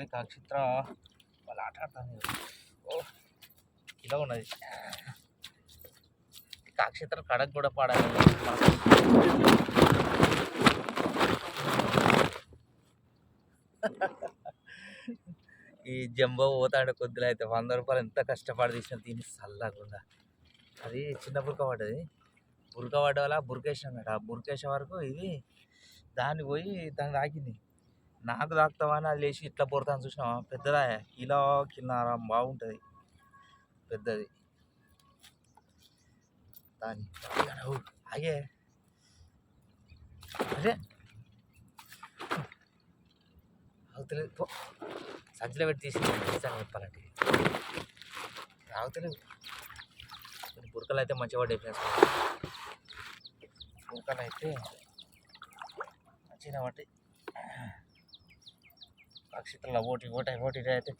పడ్డది చిత్ర వాళ్ళు ఆట ఆడతాను ఓ ఇలా ఉన్నది. కాక్షిత్ర కడకు కూడా పడాలి. ఈ జంబో పోతాడు కొద్దిలో అయితే వంద రూపాయలు ఎంత కష్టపడి తీసిన దీన్ని చల్లకుండా. అది చిన్న బురక పడ్డది. బురక పడ్డ వల్ల బురకేశం ఆ బురకేశం వరకు ఇది దాన్ని పోయి దాన్ని తాకింది. నాకు తాకుతామని అది లేచి ఇట్లా పొడతాను చూసినా పెద్దదా? కిలో కిలోన్నర బాగుంటుంది. పెద్దది. దాని ఓ, ఆగే. అదే. అవుతలేదు పో. సంచిలో పెట్టి తీసింది చెప్పాలంటే. ఆగుతలేదు. కొన్ని బురకలు అయితే మంచిగా డిఫరెన్స్ బురకలు అయితే మంచిగా పడ్డాయి. అక్షితల ఓటి ఒకటి ఓటి అయితే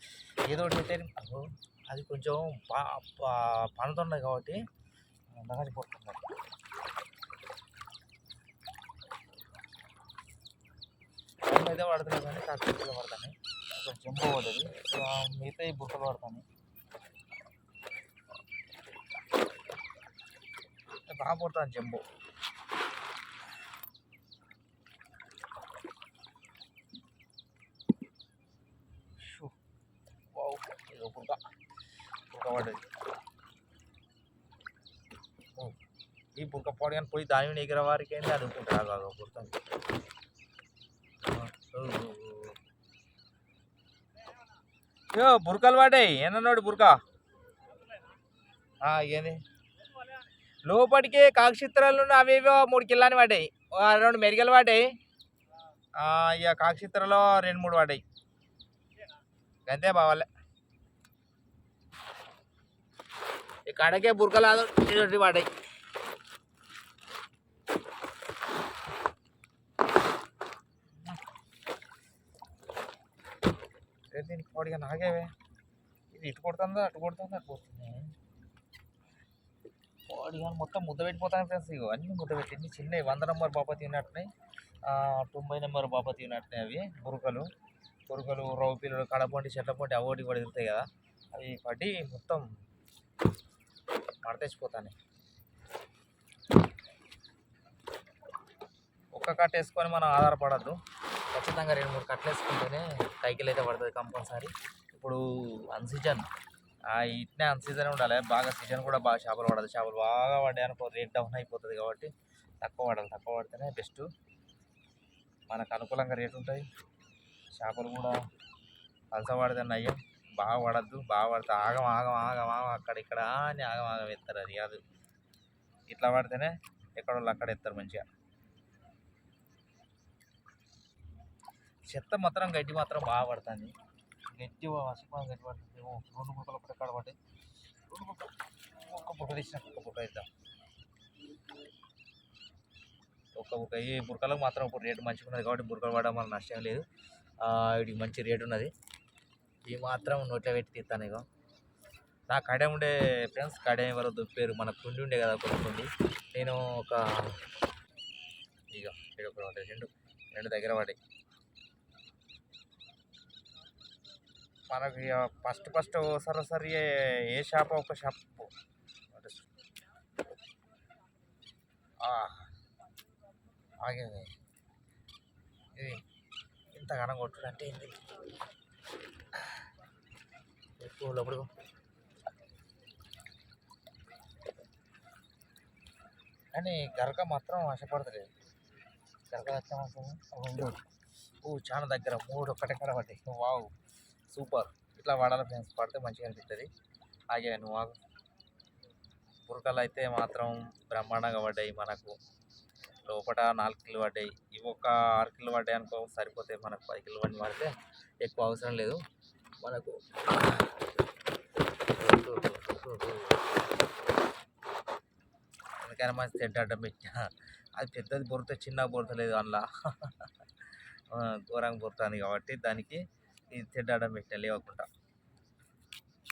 ఏదో ఒకటి అయితే అది కొంచెం పా కాబట్టి నగది పోతున్నారు. అయితే పడుతున్నాయి కానీ కాస్త పడతాయి కొంచెం జంప్ పడ్డది. మిగతా ఈ బుట్టలు పడతాను బాగా పడుతుంది జంబో. ఇదో పుడక పడ్డది. ఈ పుడక పొడి కానీ పోయి దాని మీద ఎగిరే వారికి ఏంటి అనుకుంటారు బాగా పుడక యో బురకలు పడ్డాయి. ఎన్నోడు బురక? ఏంది? లోపలికి కాక్షిత్రాలు అవేవో మూడు కిల్లాని పడ్డాయి. రెండు మెరిగలు పడ్డాయి. ఇక కాక్షిత్రలో రెండు మూడు పడ్డాయి. అంతే బావాలే ఈ కడకే బురకలు ఇదొకటి పడ్డాయి. దీనికి పొడిగా నాగేవే ఇది ఇటు కొడుతుందా అటు కొడుతుందా అటు కొడుతుంది? పొడిగా మొత్తం ముద్ద పెట్టిపోతాను ఫ్రెండ్స్ ఇగో అన్ని ముద్ద పెట్టి చిన్నవి వంద నెంబర్ బాపతి ఉన్నట్టున్నాయి తొంభై నెంబర్ బాపతి ఉన్నట్టున్నాయి అవి బురకలు. బురకలు రవ్వ పిల్లలు కడపంటి చెట్ల పొంటి అవోటి కూడా తిరుగుతాయి కదా. అవి పడి మొత్తం మడతేసిపోతాయి ఒక్క కట్ట వేసుకొని మనం ఆధారపడద్దు. ఖచ్చితంగా రెండు మూడు కట్టలు వేసుకుంటేనే కైకిలు అయితే పడుతుంది కంపల్సరీ. ఇప్పుడు అన్సీజన్ ఇట్నే అన్సీజన్ ఉండాలి. బాగా సీజన్ కూడా బాగా చేపలు పడదు. చేపలు బాగా పడ్డాయి అనుకో రేట్ డౌన్ అయిపోతుంది కాబట్టి తక్కువ పడాలి. తక్కువ పడితేనే బెస్ట్. మనకు అనుకూలంగా రేట్ ఉంటాయి. చేపలు కూడా పలస పడితే నయ్యం. బాగా పడద్దు బాగా పడితే ఆగం ఆగం ఆగం ఆగం అక్కడ ఇక్కడ అని ఆగం ఆగం ఎత్తారు అది కాదు. ఇట్లా పడితేనే ఎక్కడ అక్కడ ఎత్తారు మంచిగా. చెత్త మాత్రం గడ్డి మాత్రం బాగా పడుతుంది. గడ్డి వసిపోయి గడ్డి పడుతుంది. రెండు బుక్కలు ఒకటి ఎక్కడ పడి రెండు బుక్కలు ఒక్క బుక్క తీసిన ఒక్క బుక్క ఇద్దాం ఒక్క బుక్క ఈ బురకలకు మాత్రం ఇప్పుడు రేటు మంచిగా ఉన్నది కాబట్టి బురకలు పడడం వల్ల నష్టం లేదు. వీడికి వీటికి మంచి రేటు ఉన్నది. ఈ మాత్రం నోట్లో పెట్టి తీస్తాను ఇక నా కడే ఉండే ఫ్రెండ్స్ కడే ఎవరో దొప్పారు. మన కుండి ఉండే కదా ఒక కుండి. నేను ఒక ఇక ఇక్కడ ఒకటి రెండు రెండు దగ్గర పడి మనకి ఫస్ట్ ఫస్ట్ సరాసరి ఏ- ఏ షాప్ ఒక షాప్. ఆగే ఇది ఇంత ఇది ఇంతగానం కొట్టుడు అంటే ఏంది కానీ గరక మాత్రం ఆశపడతలేదు. గరక వచ్చే మాత్రం ఓ చాలా దగ్గర మూడు ఒక్కటెక్కడ పడ్డాయి. Wow super. ఇట్లా వాడాలి ఫ్రెండ్స్. పడితే మంచిగా అనిపిస్తుంది. ఆగే నువ్వు ఆగు. బురకలు అయితే మాత్రం బ్రహ్మాండంగా పడ్డాయి మనకు. లోపల నాలుగు కిలో పడ్డాయి. ఇవి ఒక ఆరు కిలో పడ్డాయి అనుకో సరిపోతాయి మనకు. పది కిలో బండి పడితే ఎక్కువ అవసరం లేదు. మనకు అందుకని మంచి తెడ్డ అడ్డం పెట్టా అది పెద్దది బొరుత చిన్న బొరుత లేదు అందులో. ఘోరంగా బొరుతుంది కాబట్టి దానికి ఈ తెడ్డ అడ్డం పెట్టా లేవకుండా.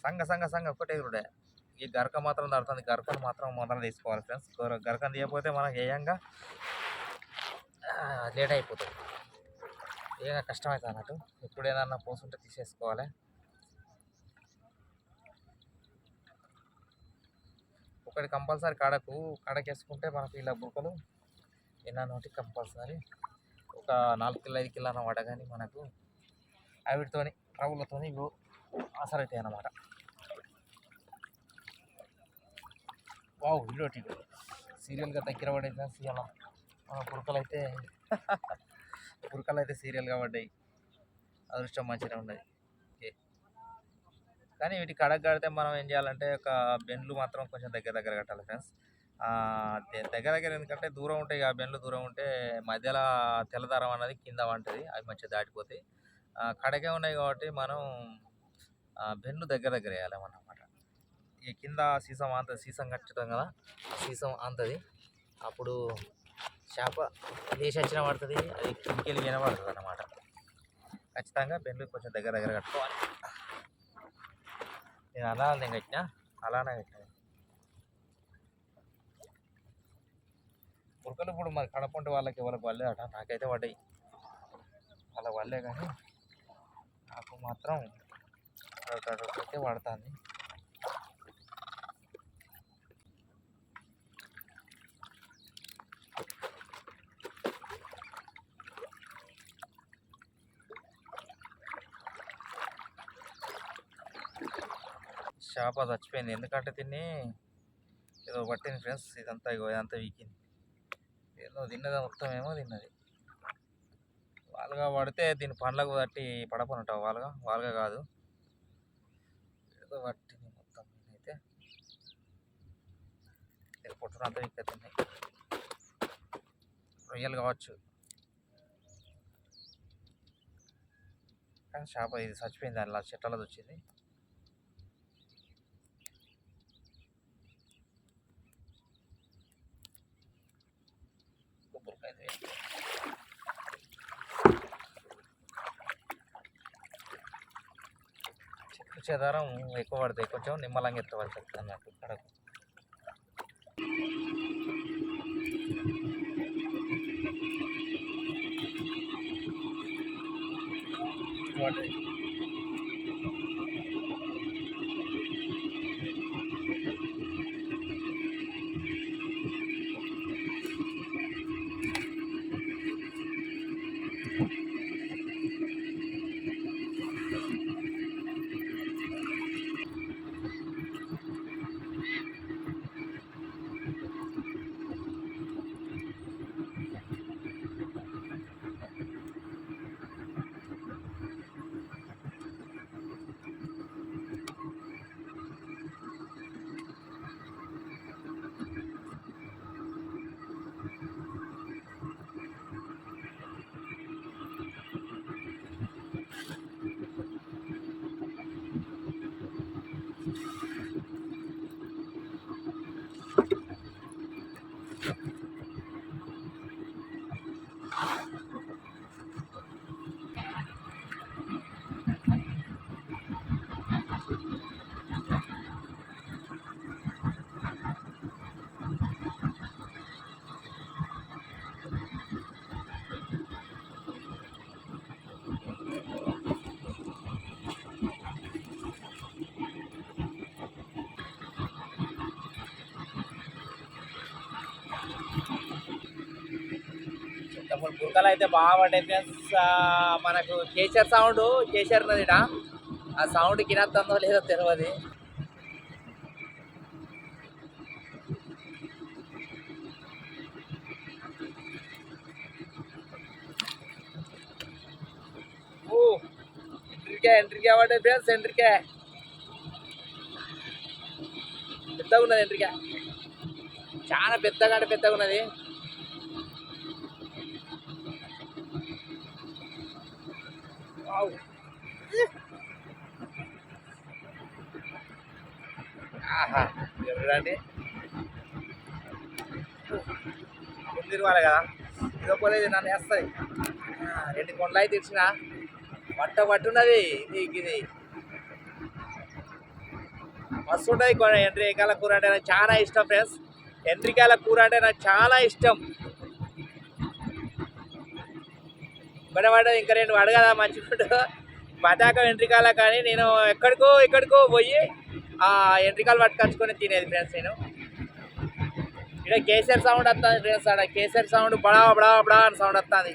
సంగ సంగ సంగ ఒక్కటే కూడా ఈ గరక మాత్రం దడుతుంది గరకను మాత్రం మొదలు తీసుకోవాలి ఫ్రెండ్స్ గరకను తీయకపోతే మనకి ఏయంగా లేట్ అయిపోతుంది. ఏగా కష్టమవుతుంది అన్నట్టు ఎప్పుడు ఏదన్నా పోసుంటే తీసేసుకోవాలి. ఒకటి కంపల్సరీ కాడకు కాడకేసుకుంటే మనకి ఇలా బుక్కలు ఎన్న నోటి కంపల్సరీ. ఒక నాలుగు కిలో ఐదు కిలో అన్నమాట కానీ మనకు అవిటితోని రవ్వులతోని ఇవి అసలవుతాయి అన్నమాట వావ్ ఇల్లోటి సీరియల్గా దగ్గర పడేది సీఎల్ మన పురకలు అయితే పురకలు అయితే సీరియల్గా పడ్డాయి. అదృష్టం మంచిగా ఓకే కానీ వీటికి కడగ కడితే మనం ఏం చేయాలంటే ఒక బెండ్లు మాత్రం కొంచెం దగ్గర దగ్గర కట్టాలి ఫ్రెండ్స్. దగ్గర దగ్గర ఎందుకంటే దూరం ఉంటాయి ఆ బెండ్లు దూరం ఉంటే మధ్యలో తెల్లదారం అనేది కింద వంటది అవి మంచిగా దాటిపోతాయి. కడగే ఉన్నాయి కాబట్టి మనం ఆ, బెండ్లు దగ్గర దగ్గర వేయాలి అన్నమాట ఈ కింద సీసం అంత సీసం కట్టుతాం కదా ఆ సీసం అంతది. అప్పుడు చేప లేచి వచ్చిన పడుతుంది అది కిందికి వినబడుతుంది అన్నమాట. ఖచ్చితంగా బెండ్లు కొంచెం దగ్గర దగ్గర కట్టుకోవాలి. నేను అలా నేను కట్టినా? అలానే కట్టినా. ఉరకలు ఇప్పుడు మరి కడపంటి వాళ్ళకి ఎవరికి వల్లేదట అట. నాకైతే పడ్డాయి. వాళ్ళకి వల్లే కానీ నాకు మాత్రం అయితే పడుతుంది. చేప చచ్చిపోయింది. ఎందుకంటే తిని ఏదో పట్టింది ఫ్రెండ్స్. ఇదంతా ఇగో ఇదంతా వీకింది. ఏదో తిన్నది మొత్తం ఏమో తిన్నది. వాళ్ళగా పడితే దీని పండ్లకు తట్టి పడపనుంటావు వాళ్ళగా వాళ్ళగా కాదు. ఏదో పట్టింది మొత్తం అయితే పొట్టునంతా వీక్ తిన్నాయి. రొయ్యలు కావచ్చు. కానీ చేప ఇది చచ్చిపోయింది. దానిలా చెట్లలో వచ్చింది. చెట్లు చెదారం ఎక్కువ పడతాయి కొంచెం నిమ్మలంగా ఎత్తవాలి చెప్తాను అన్నట్టు కడకు పడ్డాయి. ఇప్పుడు బుర్కలు అయితే బాగా పడ్డాయి మనకు కేసీఆర్ సౌండ్ కేసీఆర్ ఉన్నది ఈడ. ఆ సౌండ్ కినత్తందో లేదో తెలియదు ఓ ఎంట్రీకే ఎంట్రీకే పడ్డది ఫ్రెండ్స్ ఎంట్రీకే. పెద్దగా ఉన్నది ఎంట్రీకే. చాలా పెద్దగా అంటే పెద్దగా ఉన్నది వావ్. ఆహా చూడండి తిరగాలి కదా? ఇదో పోలేదు నన్ను వేస్తుంది రెండు కొండలు అయితే ఇచ్చిన పట్ట పట్టున్నది నీకు ఇది. మస్తు ఉంటుంది ఎండ్రికాయల కూర అంటే నాకు చాలా ఇష్టం ఫ్రెండ్స్. ఎండ్రికాయల కూర అంటే నాకు చాలా ఇష్టం. ఒకటే ఇంకా రెండు అడగదా మంచిగా పతాక ఎంట్రికాల కానీ నేను ఎక్కడికో ఎక్కడికో పోయి ఆ ఎంట్రికాలు పట్టుకొచ్చుకొని తినేది ఫ్రెండ్స్ నేను. ఇక్కడ కేసర్ సౌండ్ వస్తుంది ఫ్రెండ్స్ ఆడ. కేసర్ సౌండ్ బడా బడా బడా అని సౌండ్ వస్తుంది.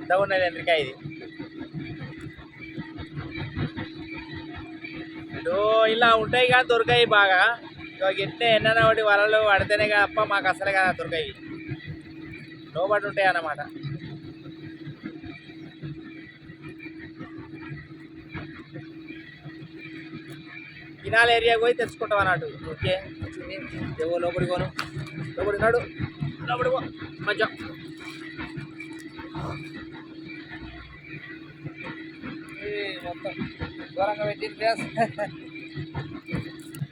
ఎంత ఉన్నది ఎంట్రికాయ ఇది? ఇదో ఇలా ఉంటాయి కానీ దొరకాయి బాగా. ఇక ఎట్నే ఎన్న ఒకటి వలలు పడితేనే అప్ప మాకు అసలే కదా దొరకాయి లోబడి ఉంటాయి అన్నమాట. కినాల ఏరియాకి పోయి తెచ్చుకుంటాం అన్నట్టు. ఓకే. వచ్చింది ఏవో లోపలి కోను లోపలి నాడు లోపలి పో మధ్య. మొత్తం దూరంగా పెట్టింది ప్లేస్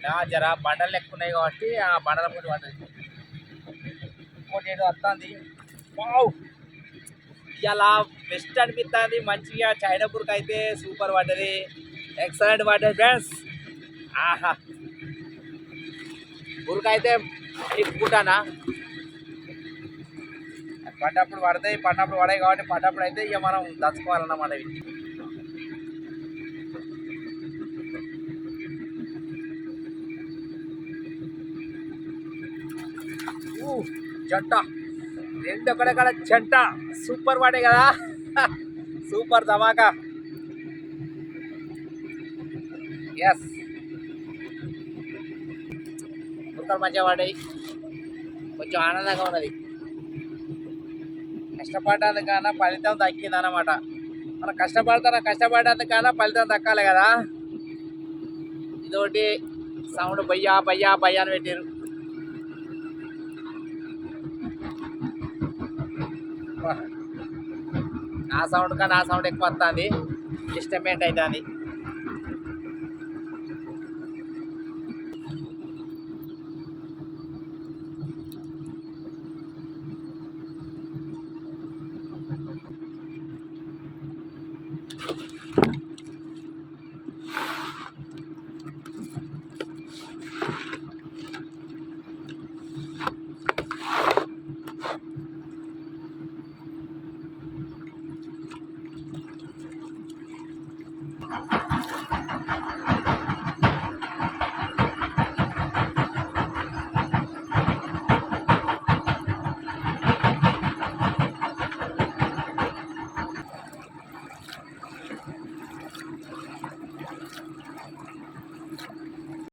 నా జర బండలు ఎక్కువ ఉన్నాయి కాబట్టి ఆ బండల పూట పడ్డది. ఇంకోటి ఏదో వస్తుంది వావ్! ఇలా బెస్ట్ అనిపిస్తుంది మంచిగా చైనాపూర్కి అయితే సూపర్ పడ్డది. ఎక్సలెంట్ పడ్డది ఫ్రెండ్స్ ఆహా! ఊరికైతే ఇప్పుకుంటానా పడ్డప్పుడు పడతాయి పడ్డప్పుడు పడాయి కాబట్టి పడ్డప్పుడు అయితే ఇక మనం దంచుకోవాలన్నమాట ఇవి. జంట. రెండు ఒకడక్కడ జంట. సూపర్ వాడే కదా. సూపర్ ధమాకా. ఎస్ కుక్కలు మంచిగా పడ్డాయి కొంచెం ఆనందంగా ఉన్నది. కష్టపడ్డానికన్నా ఫలితం దక్కింది అన్నమాట మనం కష్టపడతాం కష్టపడ్డందుకన్నా ఫలితం దక్కాలి కదా. ఇదొకటి సౌండ్ బయ్యా బయ్యా బయ్యా అని పెట్టారు ఆ సౌండ్ కన్నా ఆ సౌండ్ ఎక్కువ వస్తుంది. డిస్టర్బెంట్ అవుతుంది.